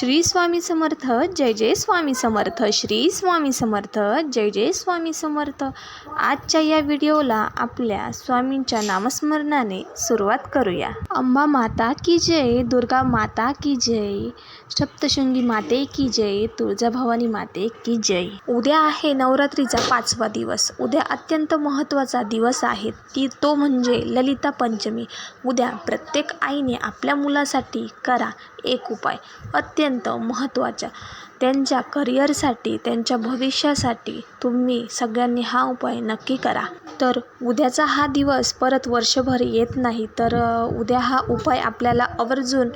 श्री स्वामी समर्थ जय जय स्वामी समर्थ श्री स्वामी समर्थ जय जय स्वामी समर्थ. आजच्या या व्हिडिओला आपल्या स्वामींच्या नामस्मरणाने सुरुवात करूया. अंबा माता की जय दुर्गा माता की जय सप्तशृंगी माते की जय तुळजाभवानी माते की जय. उद्या आहे नवरात्रीचा पाचवा दिवस. उद्या अत्यंत महत्त्वाचा दिवस आहे. ती तो म्हणजे ललिता पंचमी. उद्या प्रत्येक आईने आपल्या मुलासाठी करा एक उपाय. अत्यंत महत्त्वाच्या. त्यांच्या करिअरसाठी त्यांच्या भविष्यासाठी तुम्ही सगळ्यांनी हा उपाय नक्की करा. तर उद्याचा हा दिवस परत वर्षभर येत नाही तर उद्या हा उपाय आपल्याला आवर्जून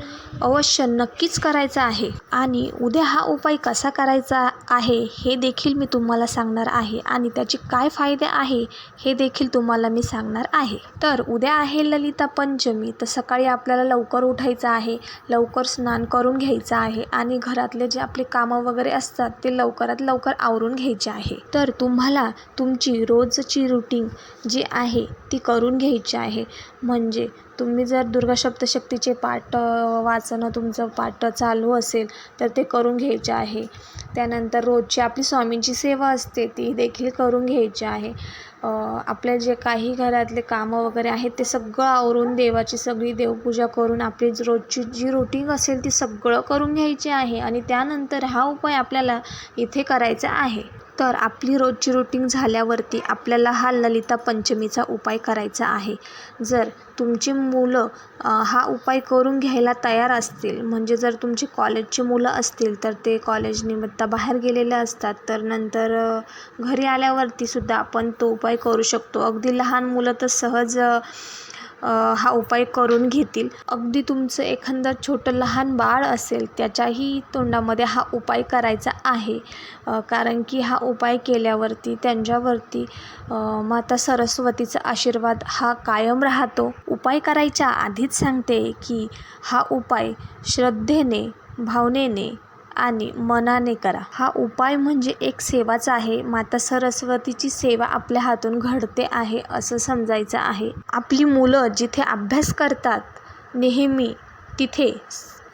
अवश्य नक्कीच करायचा आहे. आणि उद्या हा उपाय कसा करायचा आहे हे देखील मी तुम्हाला सांगणार आहे. आणि त्याचे काय फायदे आहे हे देखील तुम्हाला मी सांगणार आहे. तर उद्या आहे ललिता पंचमी तर सकाळी आपल्याला लवकर उठायचं आहे लवकर स्नान करून घ्यायचं आहे. आणि घरातले जे आपले कामं वगैरे असतात ते लवकरात लवकर आवरून घ्यायचे आहे. तर तुम्हाला तुमची रोजची रुटीन जी आहे ती करून घ्यायची आहे. म्हणजे तुम्ही जर दुर्गा सप्तशक्तीचे पाठ वाचणं तुमचं पाठ चालू असेल तर ते करून घ्यायचे आहे. त्यानंतर रोजची आपली स्वामींची सेवा असते ती देखील करून घ्यायची आहे. आपल्या जे काही घरातले कामं वगैरे आहेत ते सगळं आवरून देवाची सगळी देवपूजा करून आपली रोजची जी रुटीन असेल ती सगळं करून घ्यायची आहे. आणि त्यानंतर हा उपाय आपल्याला इथे करायचा आहे. तर आपली रोजची रुटीन झाल्यावरती आपल्याला हा ललिता पंचमीचा उपाय करायचा आहे. जर तुमची मुलं हा उपाय करून घ्यायला तयार असतील म्हणजे जर तुमची कॉलेजची मुलं असतील तर ते कॉलेज निमित्त बाहेर गेलेले असतात तर नंतर घरी आल्यावरती सुद्धा आपण तो उपाय करू शकतो. अगदी लहान मुलं तर सहज हा उपाय करून घेतील. अगदी तुमचं एखादं छोटं लहान बाळ असेल त्याच्याही तोंडामध्ये हा उपाय करायचा आहे. कारण की हा उपाय केल्यावरती त्यांच्यावरती माता सरस्वतीचा आशीर्वाद हा कायम राहतो. उपाय करायच्या आधीच सांगते की हा उपाय श्रद्धेने भावनेने आणि मनाने करा. हा उपाय म्हणजे एक सेवाच आहे. माता सरस्वतीची सेवा आपल्या हातून घडते आहे असं समजायचं आहे. आपली मुलं जिथे अभ्यास करतात नेहमी तिथे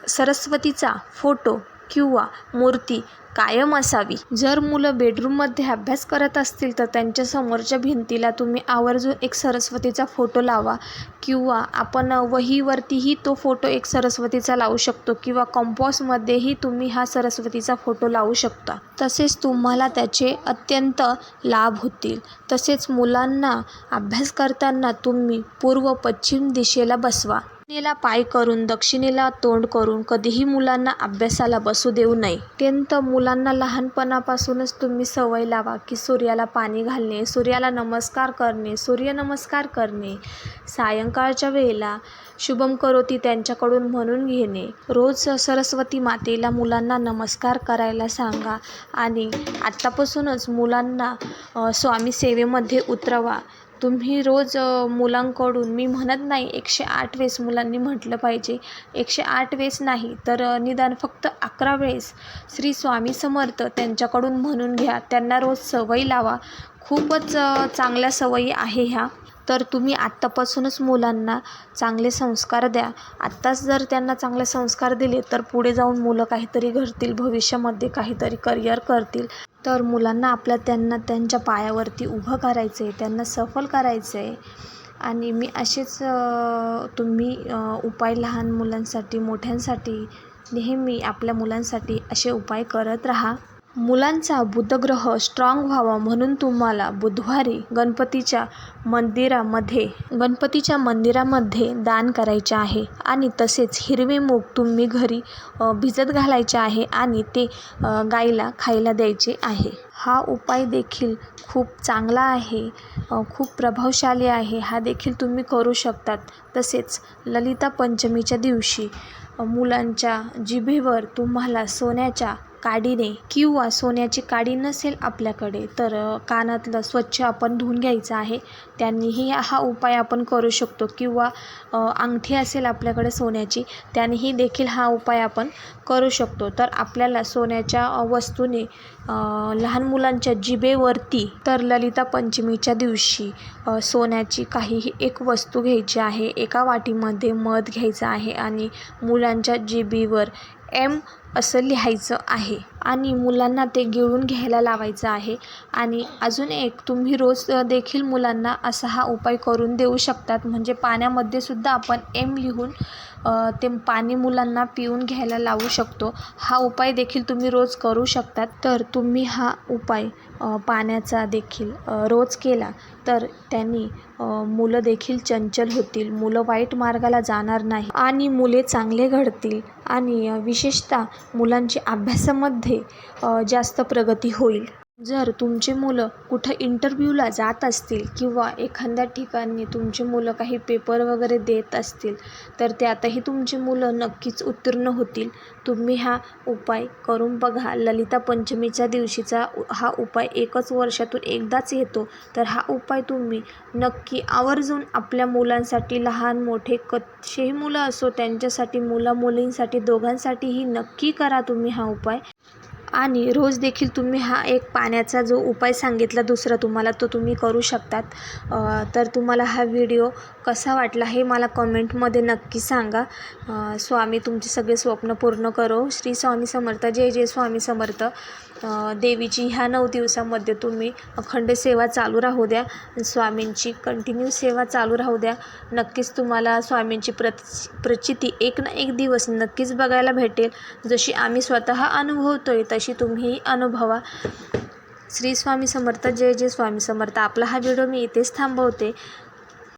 सरस्वतीचा फोटो किंवा मूर्ती कायम असावी. जर मुलं बेडरूममध्ये अभ्यास करत असतील तर त्यांच्या समोरच्या भिंतीला तुम्ही आवर्जून एक सरस्वतीचा फोटो लावा किंवा आपण वहीवरतीही तो फोटो एक सरस्वतीचा लावू शकतो किंवा कंपॉसमध्येही तुम्ही हा सरस्वतीचा फोटो लावू शकता. तसेच तुम्हाला त्याचे अत्यंत लाभ होतील. तसेच मुलांना अभ्यास करताना तुम्ही पूर्व पश्चिम दिशेला बसवा. दक्षिणेला पाय करून दक्षिणेला तोंड करून कधीही मुलांना अभ्यासाला बसू देऊ नये. अत्यंत मुलांना लहानपणापासूनच तुम्ही सवय लावा की सूर्याला पाणी घालणे सूर्याला नमस्कार करणे सूर्यनमस्कार करणे. सायंकाळच्या वेळेला शुभम करोती त्यांच्याकडून म्हणून घेणे. रोज सरस्वती मातेला मुलांना नमस्कार करायला सांगा आणि आत्तापासूनच मुलांना स्वामी सेवेमध्ये उतरवा. तुम्ही रोज मुलांकडून मी म्हणत नाही एकशे आठ वेळेस मुलांनी म्हटलं पाहिजे. एकशे आठ वेळेस नाही तर निदान फक्त अकरा वेळेस श्री स्वामी समर्थ त्यांच्याकडून म्हणून घ्या. त्यांना रोज सवयी लावा. खूपच चांगल्या सवयी आहे ह्या. तर तुम्ही आत्तापासूनच मुलांना चांगले संस्कार द्या. आत्ताच जर त्यांना चांगले संस्कार दिले तर पुढे जाऊन मुलं काहीतरी घडतील भविष्यामध्ये काहीतरी करिअर करतील. तर मुलांना आपल्या त्यांना त्यांच्या पायावरती उभं करायचं आहे त्यांना सफल करायचं आहे आणि मी असेच तुम्ही उपाय लहान मुलांसाठी मोठ्यांसाठी नेहमी आपल्या मुलांसाठी असे उपाय करत राहा. मुलांचा बुधग्रह स्ट्रॉंग व्हावा म्हणून तुम्हाला बुधवारी गणपतीच्या मंदिरामध्ये गणपतीच्या मंदिरामध्ये दान करायचे आहे. आणि तसेच हिरवे मूग तुम्ही घरी भिजत घालायचे आहे आणि ते गाईला खायला द्यायचे आहे. हा उपाय देखील खूप चांगला आहे खूप प्रभावशाली आहे. हा देखील तुम्ही करू शकतात. तसेच ललिता पंचमीच्या दिवशी मुलांच्या जिभेवर तुम्हाला सोन्याच्या काडीने किंवा सोन्याची काडी नसेल आपल्याकडे तर कानातलं स्वच्छ आपण धुवून घ्यायचं आहे. त्यांनीही हा उपाय आपण करू शकतो. किंवा अंगठी असेल आपल्याकडे सोन्याची त्यांनीही देखील हा उपाय आपण करू शकतो. तर आपल्याला सोन्याच्या वस्तूने लहान मुलांच्या जिभेवरती तर ललिता पंचमीच्या दिवशी सोन्याची काहीही एक वस्तू घ्यायची आहे. एका वाटीमध्ये मध घ्यायचा आहे आणि मुलांच्या जिभेवर एम असं लिहायचं आहे. आणि मुलांना ते गिळून घ्यायला लावायचं आहे. आणि अजून एक तुम्ही रोज देखील मुलांना असा हा उपाय करून देऊ शकतात. म्हणजे पाण्यामध्ये सुद्धा आपण एम लिहून ते पाणी मुलांना पिऊन घ्यायला लावू शकतो. हा उपाय देखील तुम्ही रोज करू शकतात. तर तुम्ही हा उपाय पाण्याचा देखील रोज केला तर त्यांनी मुलं देखील चंचल होतील. मुलं वाईट मार्गाला जाणार नाही आणि मुले चांगले घडतील आणि विशेषतः मुलांची अभ्यासामध्ये जास्त प्रगती होईल. जर तुमची मुलं कुठं इंटरव्ह्यूला जात असतील किंवा एखाद्या ठिकाणी तुमची मुलं काही पेपर वगैरे देत असतील तर त्यातही तुमची मुलं नक्कीच उत्तीर्ण होतील. तुम्ही हा उपाय करून बघा. ललिता पंचमीच्या दिवशीचा हा उपाय एकच वर्षातून एकदाच येतो. तर हा उपाय तुम्ही नक्की आवर्जून आपल्या मुलांसाठी लहान मोठे कसेही मुलं असो त्यांच्यासाठी मुला मुलींसाठी दोघांसाठीही नक्की करा तुम्ही हा उपाय. आणि रोज देखील तुम्ही हा एक पाण्याचा जो उपाय सांगितला दुसरा तुम्हाला तो तुम्ही करू शकतात. तर तुम्हाला हा व्हिडिओ कसा वाटला हे मला कमेंटमध्ये नक्की सांगा. स्वामी तुमचे सगळे स्वप्न पूर्ण करो. श्री स्वामी समर्थ जय जय स्वामी समर्थ. देवीची ह्या नऊ दिवसामध्ये तुम्ही अखंड सेवा चालू राहू द्या. स्वामींची कंटिन्यू सेवा चालू राहू द्या. नक्कीच तुम्हाला स्वामींची प्रच प्रचिती एक ना एक दिवस नक्कीच बघायला भेटेल. जशी आम्ही स्वतः अनुभवतोय तशी तुम्हीही अनुभवा. श्री स्वामी समर्थ जय जय स्वामी समर्थ. आपला हा व्हिडिओ मी इथेच थांबवते.